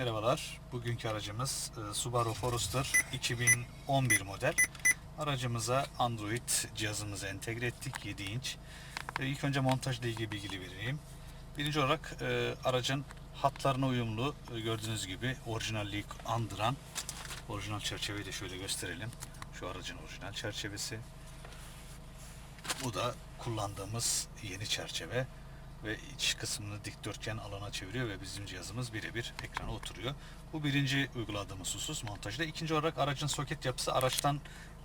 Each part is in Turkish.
Merhabalar. Bugünkü aracımız e, Subaru Forester 2011 model. Aracımıza Android cihazımızı entegre ettik 7 inç. E, İlk önce montajla ilgili bilgi vereyim. Birinci olarak e, aracın hatlarına uyumlu gördüğünüz gibi orijinalliği andıran orijinal çerçeveyi de şöyle gösterelim. Şu aracın orijinal çerçevesi. Bu da kullandığımız yeni çerçeve ve iç kısmını dikdörtgen alana çeviriyor ve bizim cihazımız birebir ekrana oturuyor. Bu birinci uyguladığımız husus montajda. İkinci olarak aracın soket yapısı araçtan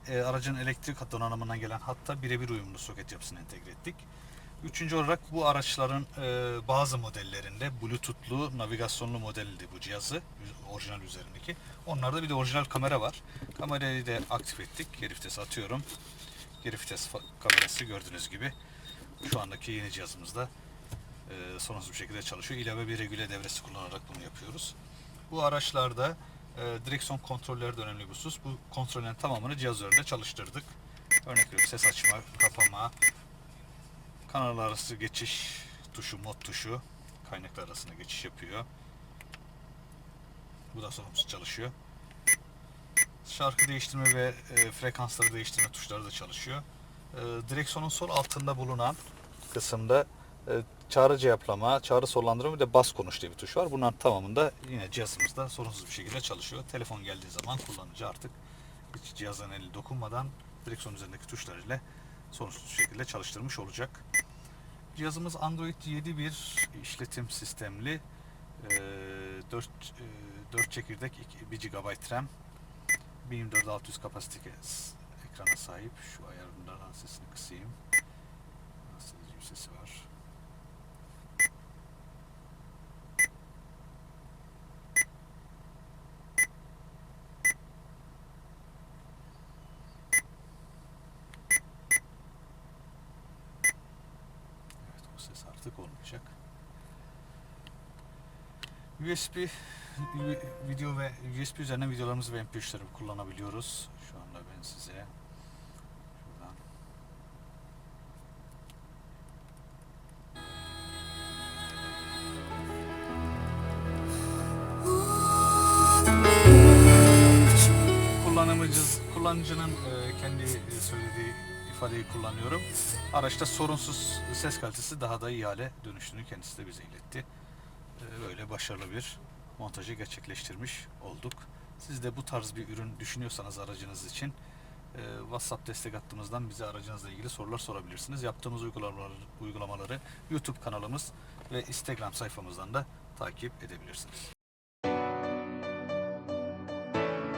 e, aracın elektrik donanımından gelen hatta birebir uyumlu soket yapısını entegre ettik. Üçüncü olarak bu araçların e, bazı modellerinde Bluetooth'lu navigasyonlu modeldi bu cihazı orijinal üzerindeki. Onlarda bir de orijinal kamera var. Kamerayı da aktif ettik. Geri vites atıyorum. Geri vites kamerası gördüğünüz gibi şu andaki yeni cihazımızda e, sorunsuz bir şekilde çalışıyor. İlave bir regüle devresi kullanarak bunu yapıyoruz. Bu araçlarda e, direksiyon kontrolleri de önemli bir husus. Bu kontrollerin tamamını cihaz üzerinde çalıştırdık. Örnek veriyorum ses açma, kapama, kanal arası geçiş tuşu, mod tuşu kaynaklar arasında geçiş yapıyor. Bu da sorunsuz çalışıyor. Şarkı değiştirme ve e, frekansları değiştirme tuşları da çalışıyor. E, direksiyonun sol altında bulunan kısımda çağrı cevaplama, çağrı sonlandırma bir de bas konuş diye bir tuş var. Bunların tamamında yine cihazımızda sorunsuz bir şekilde çalışıyor. Telefon geldiği zaman kullanıcı artık hiç cihazın eli dokunmadan direksiyon üzerindeki tuşlar ile sorunsuz bir şekilde çalıştırmış olacak. Cihazımız Android 7.1 işletim sistemli. E, 4, e, 4 çekirdek, 2 1 GB RAM, 124 kapasite ekrana sahip. Şu ayarlardan sesini kısayım. Bir sesi var. Evet artık olmayacak. USB vi- video ve USB üzerinden videolarımızı ve MP3'leri kullanabiliyoruz. Şu anda ben size şuradan kullanıcının e, kendi söylediği ifadeyi kullanıyorum. Araçta sorunsuz ses kalitesi daha da iyi hale dönüştüğünü kendisi de bize iletti. E, Böyle başarılı bir montajı gerçekleştirmiş olduk. Siz de bu tarz bir ürün düşünüyorsanız aracınız için e, WhatsApp destek hattımızdan bize aracınızla ilgili sorular sorabilirsiniz. Yaptığımız uygulamaları, uygulamaları YouTube kanalımız ve Instagram sayfamızdan da takip edebilirsiniz.